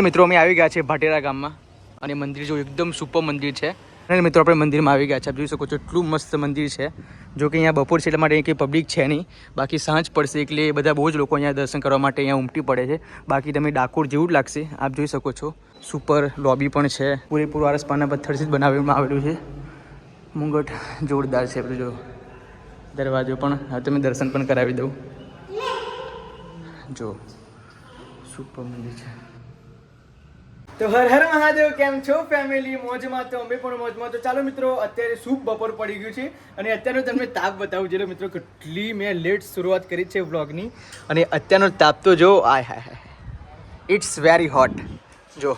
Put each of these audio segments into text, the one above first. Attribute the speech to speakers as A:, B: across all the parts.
A: મિત્રો, અમે આવી ગયા છે ભાટેરા ગામમાં. અને મંદિર જો એકદમ સુપર મંદિર છે. અને મિત્રો, આપણે મંદિરમાં આવી ગયા છે આપ જોઈ શકો છો, એટલું મસ્ત મંદિર છે. જો કે અહીંયા બપોર છે એટલા માટે કંઈ પબ્લિક છે નહીં. બાકી સાંજ પડશે એટલે બધા બહુ જ લોકો અહીંયા દર્શન કરવા માટે અહીંયા ઉમટી પડે છે. બાકી તમે ડાકોર જેવું જ લાગશે. આપ જોઈ શકો છો, સુપર લોબી પણ છે. પૂરેપૂરું આરસપાના પથ્થરથી જ બનાવવામાં આવેલું છે. મુંગટ જોરદાર છે બધું જો દરવાજો પણ હવે તમે દર્શન પણ કરાવી દઉં. જો, સુપર મંદિર છે. તો હર હર મહાદેવ, કેમ છો ફેમિલી મોજમાં તો અમે પણ મોજમાં. તો ચાલો મિત્રો, અત્યારે શુભ બપોર પડી ગયું છે અને અત્યારનો તમને તાપ બતાવું. છે મિત્રો, કેટલી મેં લેટ શરૂઆત કરી છે વ્લોગની અને અત્યારનો તાપ તો જો, આય hi hi it's very hot જો,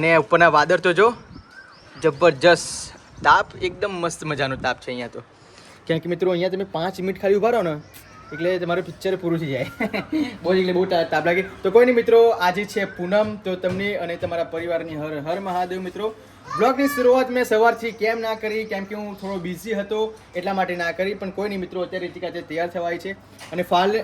A: અને ઉપરના વાદળ તો જો, જબરજસ્ત તાપ. એકદમ મસ્ત મજાનો તાપ છે અહીંયા તો. કેમ કે મિત્રો, અહીંયા તમે પાંચ મિનિટ ખાલી ઊભા રહો ને એટલે તમારું પિક્ચર પૂરું થઈ જાય. બહુ જ એટલે બહુ તાપ લાગે. તો કોઈ નહીં મિત્રો, આજે છે પૂનમ. તો તમને અને તમારા પરિવારની હર હર મહાદેવ મિત્રો, બ્લોગની શરૂઆત મેં સવારથી કેમ ના કરી, કેમ કે હું થોડો બિઝી હતો, એટલા માટે ના કરી, પણ કોઈ નહીં મિત્રો, અત્યારે રીતિકા જે તૈયાર થવાય છે. અને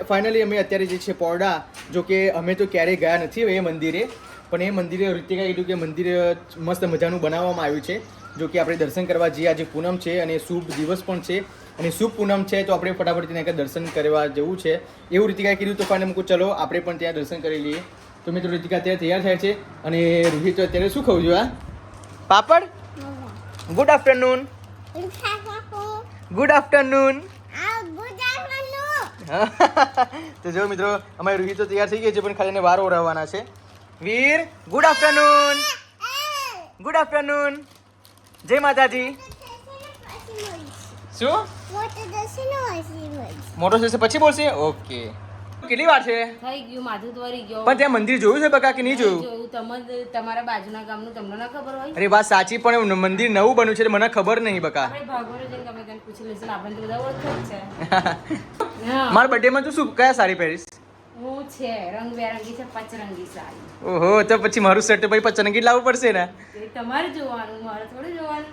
A: ફાઇનલી અમે અત્યારે જે છે પોરડા, જો કે અમે તો ક્યારેય ગયા નથી એ મંદિરે, પણ એ મંદિરે રીતિકા કીધું કે મંદિર મસ્ત મજાનું બનાવવામાં આવ્યું છે. જો કે આપણે દર્શન કરવા જઈએ. આજે પૂનમ છે અને શુભ દિવસ પણ છે. અને શુભ પૂનમ છે તો આપણે ફટાફટ ત્યાં દર્શન કરવા જવું છે. એવું રીતિકાએ કીધું તો પણ મૂકું ચલો આપણે પણ ત્યાં દર્શન કરી લઈએ. તો મિત્રો રીતિકા અત્યારે તૈયાર થાય છે અને રોહિત અત્યારે શું ખાવું છું પાપડ? ગુડ આફ્ટરનૂન ગુડ આફ્ટરનૂન તો જો મિત્રો અમારી રૂહી તો તૈયાર થઈ ગઈ છે પણ ખાલી એને વાર ઓરાવવાના છે. Veer good afternoon good afternoon જય માતાજી. શું? મોટો થશે પછી બોલશે? ઓકે. કેટલી વાર છે?
B: થઈ ગયું માથું ત્વરી ગયો.
A: પણ ત્યાં મંદિર જોયું છે બકા કે નહીં જોયું?
B: તમારા બાજુના ગામનું તમને ના ખબર હોય?
A: અરે વાત સાચી પણ મંદિર નવું બન્યું છે મને ખબર નહીં બકા. મારા બર્થડે માં તું શું કયા સારી પહેરીશ?
B: હું છે રંગબેરંગી છે પચરંગી સાડી.
A: ઓહો તો પછી મારું શર્ટ પછી પચનગી લાવવું પડશે ને?
B: તમારે જોવાનું મારે થોડું જોવાનું.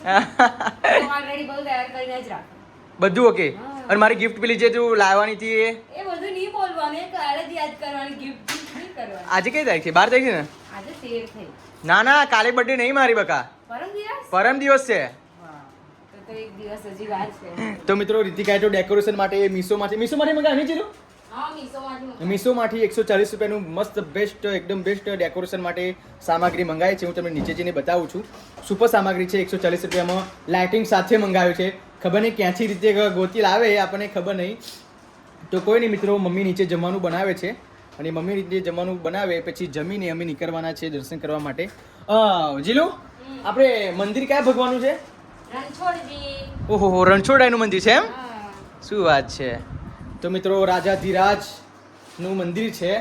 B: ઓલરેડી બધું તૈયાર કરીને જ રાખો
A: બધું ઓકે અને મારી ગિફ્ટ પેલી જે તું લાવવાની હતી એ?
B: બધું નહીં બોલવાનું કાલે જ યાદ કરવાની ગિફ્ટ કરવાની?
A: આજે કઈ તારીખ છે? બાર તારીખ છે ને?
B: આજે તેર થઈ
A: ના ના કાલે બર્થડે નહીં મારી બકા.
B: પરમ દિવસ?
A: પરમ દિવસ છે.
B: તો તો એક દિવસ હજી વાર છે.
A: તો મિત્રો રીતિકા તો ડેકોરેશન માટે એ મીશોમાંથી મીશોમાંથી મંગાવી નહીં ચીલું
B: હા મીશોમાંથી
A: મીશોમાંથી એકસો ચાલીસ રૂપિયાનું મસ્ત બેસ્ટ એકદમ બેસ્ટ ડેકોરેશન માટે સામગ્રી મંગાવી છે. હું તમને નીચે જઈને બતાવું છું. સુપર સામગ્રી છે એકસો ચાલીસ રૂપિયામાં. લાઇટિંગ સાથે મંગાવ્યું છે. ખબર નહીં ક્યાંથી રીતે ગોતી લાવે એ આપણને ખબર નહીં. તો કોઈ નહીં મિત્રો મમ્મી નીચે જમવાનું બનાવે છે. અને મમ્મી રીતે જમવાનું બનાવે પછી જમીને અમે નીકળવાના છે દર્શન કરવા માટે. જીલુ આપણે મંદિર કયા ભગવાનનું છે? ઓહો રણછોડાઈનું મંદિર છે એમ? શું વાત છે? તો મિત્રો રાજા ધીરાજનું મંદિર છે.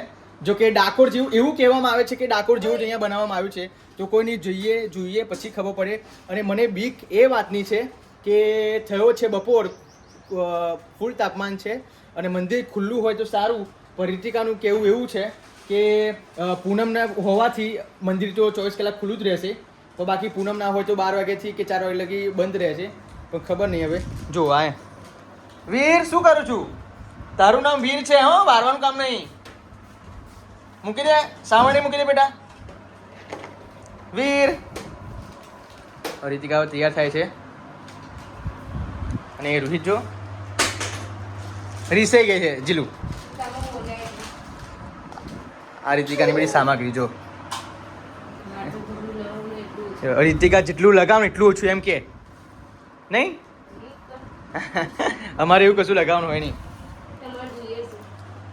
A: જો કે ડાકોર જેવું એવું કહેવામાં આવે છે કે ડાકોર જેવું જ અહીંયા બનાવવામાં આવ્યું છે. તો કોઈની જોઈએ જોઈએ પછી ખબર પડે. અને મને બીક એ વાતની છે કે થયો છે બપોર ફૂલ તાપમાન છે અને મંદિર ખુલ્લું હોય તો સારું, પણ રીતિકાનું કહેવું એવું છે કે પૂનમના હોવાથી મંદિર તો ચોવીસ કલાક ખુલ્લું જ રહેશે તો બાકી પૂનમ ના હોય તો બાર વાગ્યાથી કે ચાર વાગ્યા લગી બંધ રહેશે પણ ખબર નહીં હવે. જો, આ વીર, શું કરું છું? તારું નામ વીર છે, હો, વારવાનું કામ નહીં. મૂકી દે, સાવરણી મૂકી દે બેટા. વીર. રીતિકા તૈયાર થાય છે. અને રોહિત જો રીસાઈ ગઈ છે, જીલું. આ રીતિકાની બધી સામગ્રી જો. રીતિકા જેટલું લગાવ એટલું ઓછું એમ કે. નહીં? અમારે એવું કશું લગાવવાનું હોય નહીં.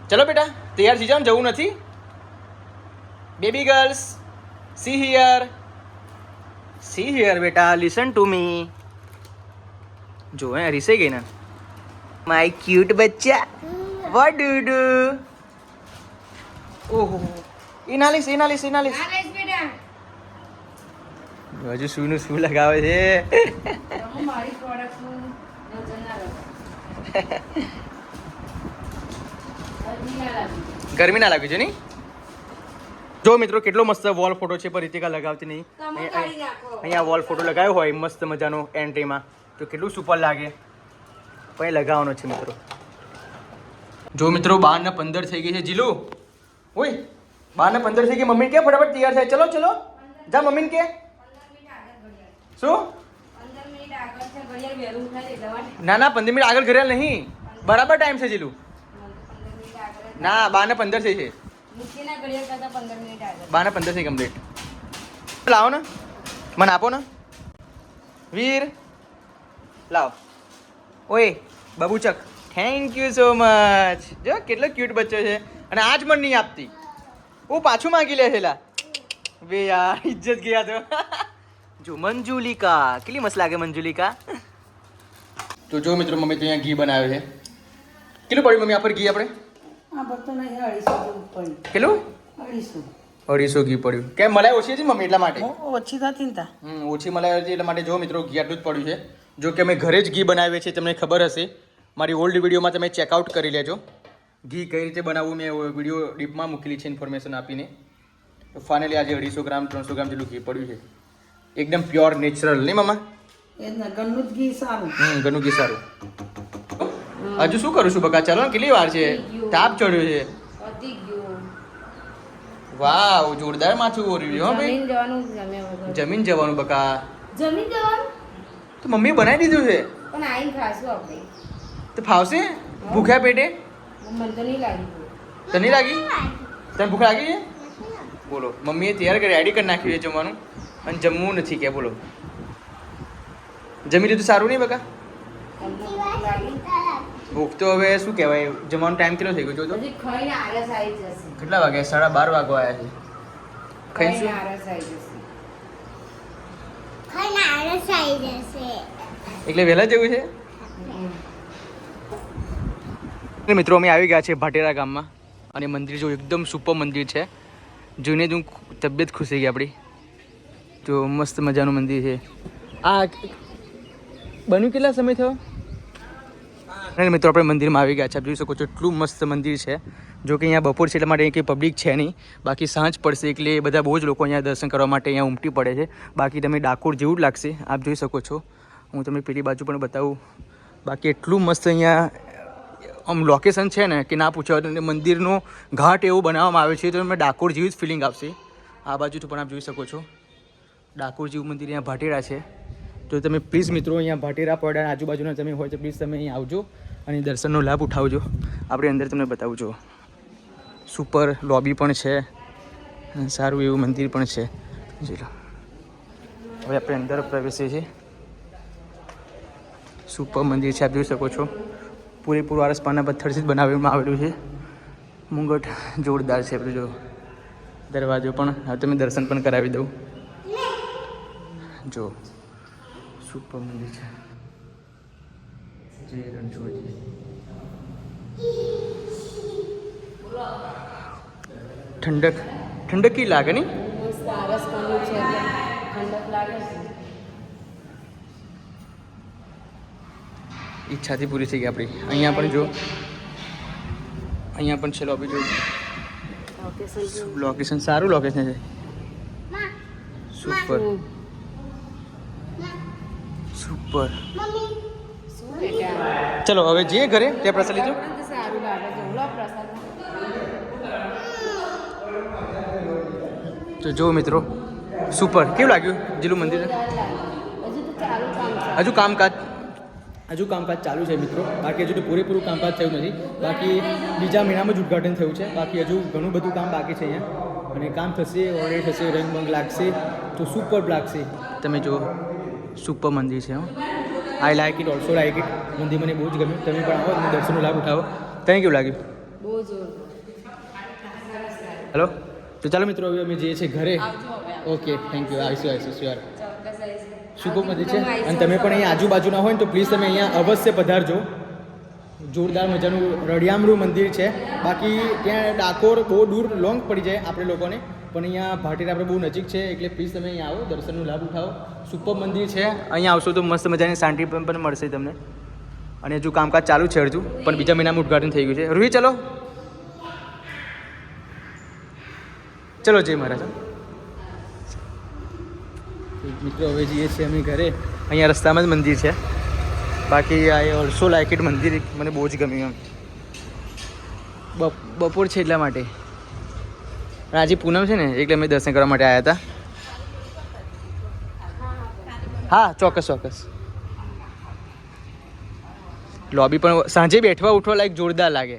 A: ચલો બેટા, તૈયાર થઈ જાઓ જવું નથી. Baby girls see here see here બેટા લિસન ટુ મી જો હે રીસાઈ ગઈ ને. માય ક્યુટ બચ્ચા. વોટ ડુ ડુ ઓહો ઇનાલિસ ઇનાલિસ ઇનાલિસ હજુ શું નું શું લગાવે છે?
B: ના લાગી.
A: ગરમી ના લાગ્યું છે નહીં? જો મિત્રો કેટલો મસ્ત વોલ ફોટો છે પર રીતિકા લગાવતી નહીં. અહીંયા વોલ ફોટો લગાવ્યો હોય મસ્ત મજાનો એન્ટ્રીમાં તો કેટલું સુપર લાગે? પછી લગાવવાનો છે મિત્રો. જો મિત્રો બાર ને પંદર થઈ ગઈ છે. જીલું, ઓય બાર ને પંદર થઈ ગઈ. મમ્મી કે ફટાફટ તૈયાર થાય. ચલો ચલો. જા, મમ્મીને કે. શું?
B: ઘડિયાળ
A: ના ના, પંદર મિનિટ આગળ ઘરે નહીં. બરાબર ટાઈમ છે, જીલું. ના બાર ને પંદર થઈ છે.
B: ઘડિયાળ
A: બાર ને પંદર થઈ કમ્પ્લીટ લાવો ને. મને આપો ને. વીર. લાવો. ઓય બબુચક થેન્ક યુ સો મચ જો કેટલો ક્યુટ બચ્ચો છે. અને આજ મને નહીં આપતી. હું પાછું માગી લે છેલા. બે યાર ઇજ્જત ગયા તો. જો મંજુલિકા કેટલી મસ્ત લાગે મંજુલિકા. તો જો મિત્રો મમ્મી તો અહીંયા ઘી બનાવે છે. કેટલું પડ્યું મમ્મી આ પર ઘી આપણે? કેટલું?
C: અઢીસો.
A: અઢીસો ઘી પડ્યું. કેમ મલાઈ ઓછી હતી મમ્મી એટલા માટે?
C: ઓછી થતી ને
A: ઓછી મલાઈ હતી એટલા માટે જો મિત્રો ઘી આટલું જ પડ્યું છે. જો કે અમે ઘરે જ ઘી બનાવીએ છીએ તમને ખબર હશે. મારી ઓલ્ડ વિડીયોમાં તમે ચેકઆઉટ કરી લેજો. ઘી કઈ રીતે બનાવવું મેં વીડિયો ડીપમાં મૂકેલી છે ઇન્ફોર્મેશન આપીને. તો ફાઇનલી આજે અઢીસો ગ્રામ ત્રણસો ગ્રામ જેટલું ઘી પડ્યું છે. એકદમ પ્યોર નેચરલ નહીં મામા?
C: ઘરનું ઘી સારું.
A: હમ ઘણું ઘી સારું. હજુ શું કરું છું બકા? ચાલો કેટલી વાર છે? તાપ ચડ્યો છે. વાવ જોરદાર માથું ઓર્યું હો ભાઈ.
B: જમીન જવાનું
A: જમીન જવાનું બકા.
B: જમીન જવાનું?
A: તો મમ્મીએ બનાવી દીધું છે?
B: પણ આઈને ખાશું આપણે.
A: તો ફાવશે? ભૂખ્યા પેટે?
B: મને તો નહીં લાગી
A: તને નહીં લાગી? તને ભૂખ લાગી છે? બોલો મમ્મીએ તૈયાર કરી રેડી કરી નાખ્યું છે જમવાનું. અને જમવું નથી કે બોલો. જમી લીધું સારું નહીં બકા?
B: ભૂખ
A: તો હવે શું કહેવાય જમવાનો ટાઈમ કેટલો થઈ ગયો જો કેટલા વાગ્યા? સાડા બાર વાગવા આવ્યા છે.
B: ખાઈને
A: ખાઈશું
B: આરસ આવી જશે
D: ખાઈને આળસ આવી જશે
A: એટલે વહેલા જવું છે? મિત્રો, અમે આવી ગયા છે ભાટેરા ગામમાં. અને મંદિર જો એકદમ સુપર મંદિર છે. જોઈને જ હું તબિયત ખુશ થઈ ગઈ આપણી. જો મસ્ત મજાનું મંદિર છે. આ બન્યું કેટલા સમય થયો? અને મિત્રો, આપણે મંદિરમાં આવી ગયા છે આપ જોઈ શકો છો, એટલું મસ્ત મંદિર છે. જો કે અહીંયા બપોર છે એટલા માટે અહીંયા કંઈ પબ્લિક છે નહીં. બાકી સાંજ પડશે એટલે બધા બહુ જ લોકો અહીંયા દર્શન કરવા માટે અહીંયા ઉમટી પડે છે. બાકી તમે ડાકોર જેવું જ લાગશે, આપ જોઈ શકો છો. હું તમને પેલી બાજુ પણ બતાવું. બાકી એટલું મસ્ત અહીંયા, આમ લોકેશન છે ને કે ના પૂછો તમને મંદિરનો ઘાટ એવું બનાવવામાં આવે છે તો તમને ડાકોર જેવી જ ફિલિંગ આપશે. આ બાજુ તો પણ આપ જોઈ શકો છો. ડાકોર જેવું મંદિર અહીંયા ભાટેરા છે. તો તમે પ્લીઝ મિત્રો અહીંયા ભાટેરા પડ્યા આજુબાજુના તમે હોય તો પ્લીઝ તમે અહીં આવજો અને દર્શનનો લાભ ઉઠાવજો. આપણે અંદર તમને બતાવું છું સુપર લોબી પણ છે. સારું એવું મંદિર પણ છે. જી હવે આપણે અંદર પ્રવેશીએ છીએ. સુપર મંદિર છે, આપ જોઈ શકો છો. પૂરેપૂરું આરસપાના પથ્થરથી જ બનાવવામાં આવેલું છે. મુંગટ જોરદાર છે, આપણે જો. દરવાજો પણ, હવે તમે દર્શન પણ કરાવી દઉં. જો. સુપર મંદિર છે. જય રણછોડજી. ઠંડક ઠંડક કી લાગે નહીં
B: મસ્ત આરસ કર્યું છે એટલે ઠંડક લાગે છે
A: ઈચ્છાથી પૂરી થઈ ગઈ આપણી અહીંયા પણ જો અહીંયા પણ છે લોબી જો
B: લોકેશન
A: લોકેશન સારું લોકેશન છે સુપર સુપર
D: મમ્મી
B: શું બેટા
A: ચલો હવે જઈએ ઘરે ત્યાં પ્રસાદ લીધો
B: આપણને તો સારું લાગે છે લો પ્રસાદ
A: તો જો મિત્રો સુપર કેવું લાગ્યું જીલું મંદિર?
B: હજુ તો ચાલુ કામ છે
A: હજુ કામકાજ? હજુ કામકાજ ચાલુ છે મિત્રો. બાકી હજુ તો પૂરેપૂરું કામકાજ થયું નથી. બાકી બીજા મહિનામાં જ ઉદ્ઘાટન થયું છે. બાકી હજુ ઘણું બધું કામ બાકી છે અહીંયા. અને કામ થશે ઓલરેડી થશે રંગબંગ લાગશે. તો સુપર લાગશે તમે જો સુપર મંદિર છે I like it also like it મંદિર મને બહુ જ ગમ્યું. તમે પણ આવો અને દર્શનનો લાભ ઉઠાવો તને કેવું લાગ્યું?
B: બહુ જોર
A: હેલો તો ચાલો મિત્રો હવે અમે જઈએ છીએ ઘરે. ઓકે થેન્ક યુ આવીશું આવીશું શ્યોર મંદિર છે? અને તમે પણ અહીંયા આજુબાજુના હોય ને તો પ્લીઝ તમે અહીંયા અવશ્ય પધારજો. જોરદાર મજાનું રળિયામણું મંદિર છે. બાકી ત્યાં ડાકોર બહુ દૂર લોંગ પડી જાય આપણે લોકોને. પણ અહીંયા ભાટીર આપણે બહુ નજીક છે એટલે પ્લીઝ તમે અહીંયા આવો દર્શનનો લાભ ઉઠાવો. સુપર મંદિર છે. અહીંયા આવશો તો મસ્ત મજાની શાંતિ પણ પણ મળશે તમને. અને હજુ કામકાજ ચાલુ છે હજુ પણ બીજા મહિનામાં ઉદ્ઘાટન થઈ ગયું છે. રૂહી ચલો. ચલો જય મહારાજ. મિત્રો હવે જઈએ છીએ અમે ઘરે. અહીંયા રસ્તામાં જ મંદિર છે. બાકી આઈ ઓલ્સો લાઇક ઇટ મંદિર મને બહુ જ ગમ્યું એમ. બપોર છે એટલા માટે. આજે પૂનમ છે ને એટલે અમે દર્શન કરવા માટે આવ્યા હતા. હા ચોક્કસ ચોક્કસ. લોબી પણ સાંજે બેઠવા ઉઠવા લાયક જોરદાર લાગે.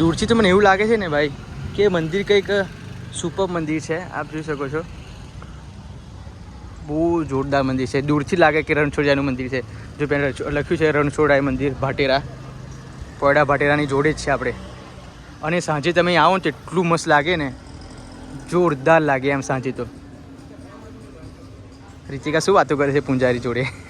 A: દૂરથી તો મને એવું લાગે છે ને ભાઈ, કે મંદિર કંઈક સુપર મંદિર છે, આપ જોઈ શકો છો. બહુ જોરદાર મંદિર છે. દૂરથી લાગે કે રણછોડિયાનું મંદિર છે. જો પહેલાં લખ્યું છે રણછોડાય મંદિર, ભાટેરા. પોયડા ભાટેરાની જોડે જ છે આપણે. અને સાંજે તમે આવો ને એટલું મસ્ત લાગે ને, જોરદાર લાગે એમ સાંજે તો. રીતિકા શું વાતો કરે છે પૂંજારી જોડે?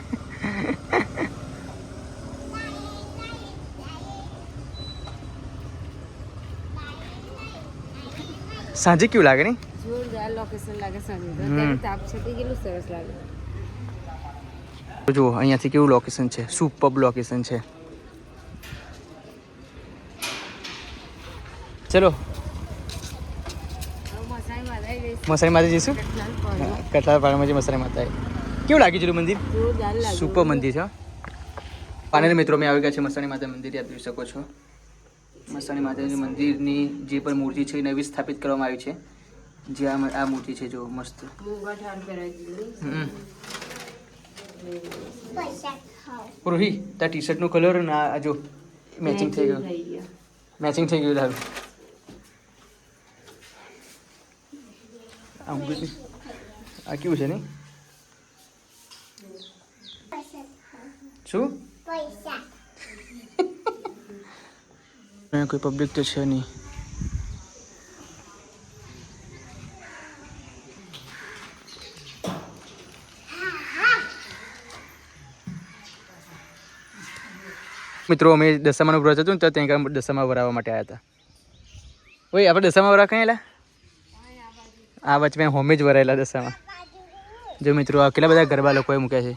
A: સાંજે કેવું લાગે ને
B: જોરદાર લોકેશન લાગે સાંજે. અત્યારે તાપ છે તે કેટલું સરસ લાગે.
A: જુઓ અહીંયાથી કેવું લોકેશન છે? સુપર લોકેશન છે. ચલો.
B: મસાઈ
A: માતા જઈશું.
B: કઠલાલ.
A: કઠલાલ જે મસાઈ માતા કેવું લાગ્યું છે મંદિર? સુપર મંદિર છે પાનેર મિત્રો મેં આવી ગયા છે મસાણી માતા મંદિર યાદ જોઈ શકો છો. મસાણી માતાજી મંદિરની જે પણ મૂર્તિ છે એ નવી સ્થાપિત કરવામાં આવી છે. જે આ આ મૂર્તિ છે જો મસ્ત. રોહી તાર ટી શર્ટનો કલર ને આ જો મેચિંગ થઈ ગયું.
B: થઈ ગયું.
A: મેચિંગ થઈ ગયું તારું આમ બધું આ કેવું છે નહીં? શું?
D: પૈસા.
A: અહીંયા કોઈ પબ્લિક તો છે નહીં. મિત્રો અમે દશામાનું વ્રત હતું ને તો ત્યાં આગળ દશામાં વરાવવા માટે આવ્યા હતા. ઓય આપણે દશામાં વરા એલા આ વચ્ચે મેં હોમે જ વરાયેલા દશામાં. જો મિત્રો આ કેટલા બધા ગરબા લોકોએ મૂક્યા છે.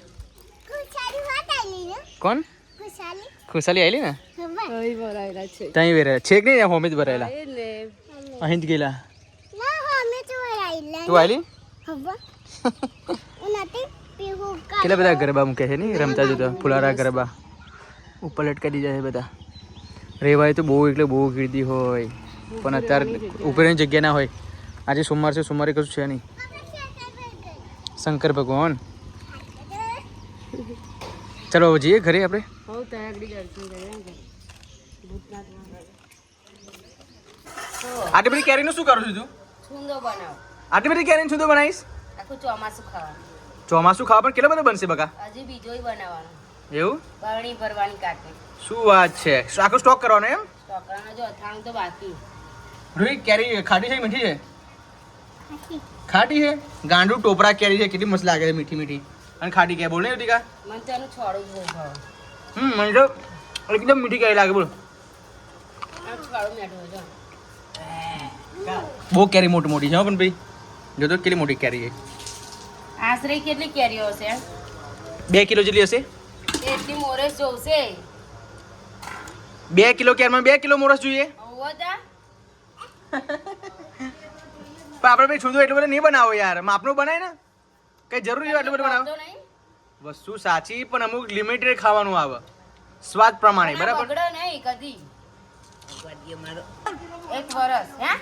A: કોણ?
D: ખુશાલી.
A: આવેલી ને?
B: અહીં ભરાયેલા છે.
A: ત્યાં ભરાયેલા. છે કે નહીં હોમે જ ભરાયેલા.
B: ને
A: અહીં જ ગયેલા.
D: ના તો કા
A: કેટલા બધા ગરબા મૂકે છે નહીં? રમતા જતા ફુલારા ગરબા. ઉપર લટકાઈ દીધા છે બધા. રેવાય તો બહુ એટલે બહુ ગીર્દી હોય. પણ અત્યારે ઉપરની જગ્યા ના હોય. આજે સોમવાર છે સોમવારે કશું છે નહીં. શંકર ભગવાન ચલો હવે જઈએ ઘરે આપણે. આટલી બધી કેરીનું શું કરું છું તું?
B: છુંદો બનાવો.
A: આટલી બધી કેરીનું શું બનાવીશ?
B: આખું ચોમાસું ખાવાનું.
A: ચોમાસું ખાવા પણ કેટલો બધો બનશે બકા?
B: હજી બીજો બનાવવાનો.
A: એવું?
B: બરણી ભરવાની કાકી
A: શું વાત છે? આખું સ્ટોક કરવાનો એમ?
B: છોકરાનો જો અથાણું તો બાકી.
A: રોહિત કેરી ખાટી છે મીઠી છે? ખાટી છે? ગાંડું ટોપરા કેરી છે કેટલી મસ્ત લાગે છે મીઠી મીઠી. અને ખાટી કે બોલ ને કા
B: મને તો એનું છોડું બહુ ભાવે.
A: હમ મને તો એકદમ મીઠી કેરી લાગે બોલ. બહુ કેરી મોટી મોટી છે હો પણ ભાઈ. જો તો કેટલી મોટી કેરી છે.
B: આશરે કેટલી કેરીઓ હશે?
A: બે કિલો જેટલી હશે?
B: એટલી મોરસ જોવશે
A: બે કિલો કેરમાં બે કિલો મોરસ જોઈએ. પણ આપણે ભાઈ છૂંદો એટલું બધું નહીં બનાવો યાર. માપનું બનાય ને. કઈ જરૂર છે એટલું બધું બનાવો. વસ્તુ સાચી પણ અમુક લિમિટેડ ખાવાનું આવે. સ્વાદ પ્રમાણે બરાબર?
B: નહીં કદી. એક વરસ હે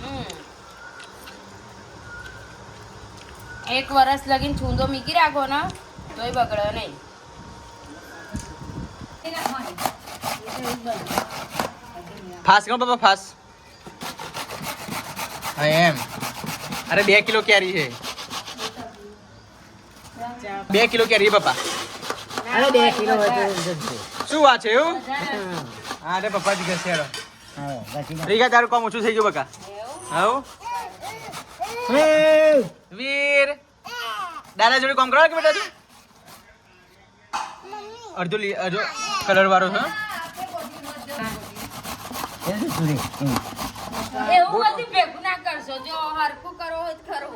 B: હમ. એક વરસ લગીન છૂંદો મીકી રાખો ને તોય બગડે નહીં
A: ફાસ કરો બાબા ફાસ હા એમ અરે બે કિલો કેરી છે બે કિલો કેરી છે પપ્પા
C: અરે બે કિલો
A: શું વાત છે એવું? હા. રે પપ્પા જી ઘસે હેડો રીગા તારું કામ ઓછું થઈ ગયું બકા. હાઉ વીર! દાદા જોડે કામ કરો કે બેટા તું અડધો લી અડધો કલર વાળો છે
B: એવું બધું ભેગું ના કરશો. જો હરખું કરો હોય તો ખરું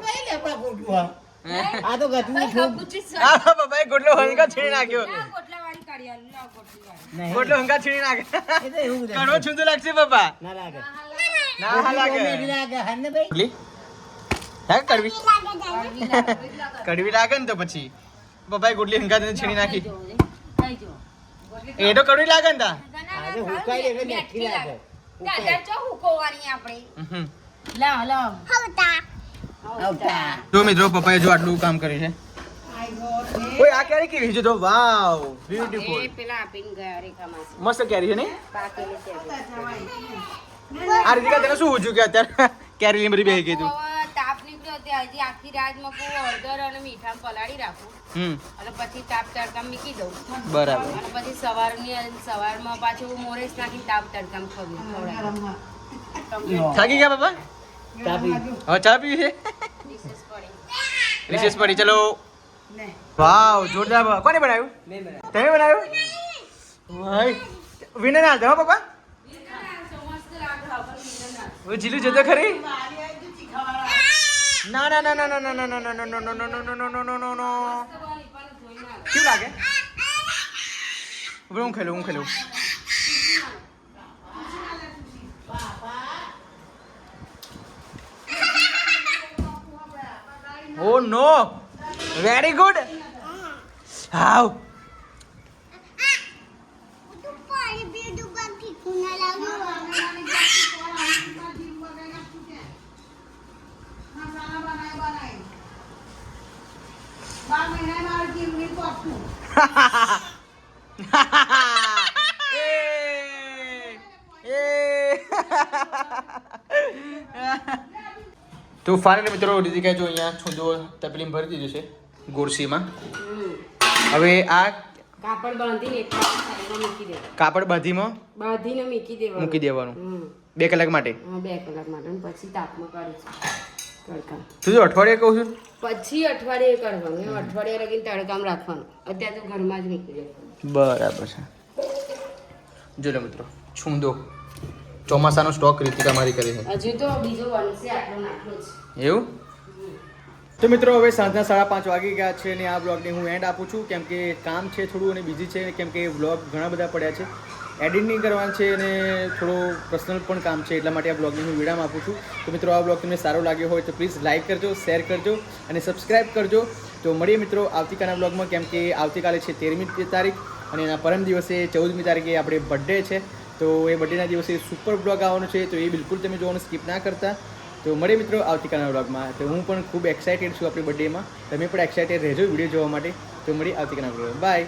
C: આ તો ગતું
B: કઈ કપૂચી છે.
A: આ પપ્પાએ ગોટલો હંકા છીણી નાખ્યો. ગોટલો હંકા છીણી નાખે.
C: એ તો એવું
A: કડવો છૂંદો લાગશે પપ્પા.
C: ના લાગે.
A: ના લાગે.
C: લાગે. હને ભાઈ.
A: કડવી કડવી.
B: કડવી લાગે, કડવી લાગે.
A: કડવી. લાગે ને તો પછી. પપ્પાએ ગુડલી હંકા તને છીણી નાખી. એ તો કડવી લાગે ને તા.
C: મેઠી લાગે.
B: દાદા ચો હુકોવાની આપણે.
D: હવતા
A: જો મિત્રો પપ્પાએ જો આટલું કામ કર્યું છે. ઓય આ કેરી કેવી છે? જો વાવ. બ્યુટીફુલ
B: એ પેલા આપીને ગયા રેખામાં
A: મસ્ત કેરી છે ને?
B: પાકેલી છે
A: આ રીતિકા તને શું પૂછ્યું કે અત્યારે? કેરી લીમરી બેહી ગઈ તું.
B: તાપ નીકળ્યો તે હજી આખી રાત મકું હળદર અને મીઠા પલાળી રાખું.
A: હમ.
B: અને પછી તાપ તડકા મૂકી દઉં.
A: બરાબર.
B: અને પછી સવારની સવારમાં પાછું મોરેસ નાખી તાપ તડકા ખવડાવું
A: થાકી ગયા બાબા
C: તાપી.
A: હવે ચા પીવી છે?
B: રિસેસ પડી.
A: રિસેસ પડી. ચલો. વાવ જોરદાર બાબા. કોને બનાવ્યું તમે બનાવ્યું ભાઈ વિનર ના હતા હો પપ્પા
B: મસ્ત લાગે હવે વિનર નાખશે.
A: હવે જીલું જતો ખરી ના ના ના ના ના ના ના ના ના ના ના ના ના ના ના ના ના ના
B: મસ્ત બની પણ જોઈને આવે.
A: કેવું લાગે હવે હું ખેલું હું ખેલું ઓ નો વેરી ગુડ હાવ
D: તો
A: ફાઇનલી મિત્રો રીતિકા કહેજો અહીંયા છું જો તકલીફ ભરી દીધું છે. ગોરસીમાં. હવે આ
B: કાપડ બાંધીને
A: કાપડ બાંધીમાં?
B: બાંધીને મૂકી દેવાનું.
A: મૂકી દેવાનું. બે કલાક માટે?
B: હા, બે કલાક માટે. પછી તાપમાં કરીશું તડકા.
A: તું અઠવાડિયે કહું છું.
B: પછી અઠવાડિયે કરવાનું. અઠવાડિયે લગીને તડકામાં રાખવાનું. અત્યારે તો ઘરમાં જ મૂકી દેવાનું
A: બરાબર છે. જો લે મિત્રો છૂંદો. ચોમાસાનો સ્ટોક રીતિકા મારી કરી છે.
B: હજુ તો બીજો બનશે આટલો નાખલો છે
A: એવું? તો મિત્રો, હવે સાંજના સાડા પાંચ વાગી ગયા છે અને આ બ્લોગને હું એન્ડ આપું છું. કેમ કે કામ છે થોડું અને બીજી છે, કેમ કે બ્લોગ ઘણા બધા પડ્યા છે. એડિટિંગ કરવાનું છે અને થોડું પર્સનલ પણ કામ છે, એટલા માટે આ બ્લોગને હું વિરામ આપું છું. તો મિત્રો, આ બ્લોગ તમને સારો લાગ્યો હોય તો પ્લીઝ લાઇક કરજો શેર કરજો અને સબસ્ક્રાઇબ કરજો. તો મળીએ મિત્રો આવતીકાલના બ્લોગમાં કેમ કે આવતીકાલે છે તેરમી તારીખ અને એના પરમ દિવસે ચૌદમી તારીખે આપણે બર્થડે છે. તો એ બર્થડેના દિવસે સુપર બ્લોગ આવવાનો છે. તો એ બિલકુલ તમે જોવાનું સ્કીપ ના કરતા. તો મળીએ મિત્રો આવતીકાલના વ્લોગમાં. તો હું પણ ખૂબ એક્સાઇટેડ છું આપણી બર્થડેમાં તમે પણ એક્સાઇટેડ રહેજો વીડિયો જોવા માટે. તો મળીએ આવતીકાલના વ્લોગ બાય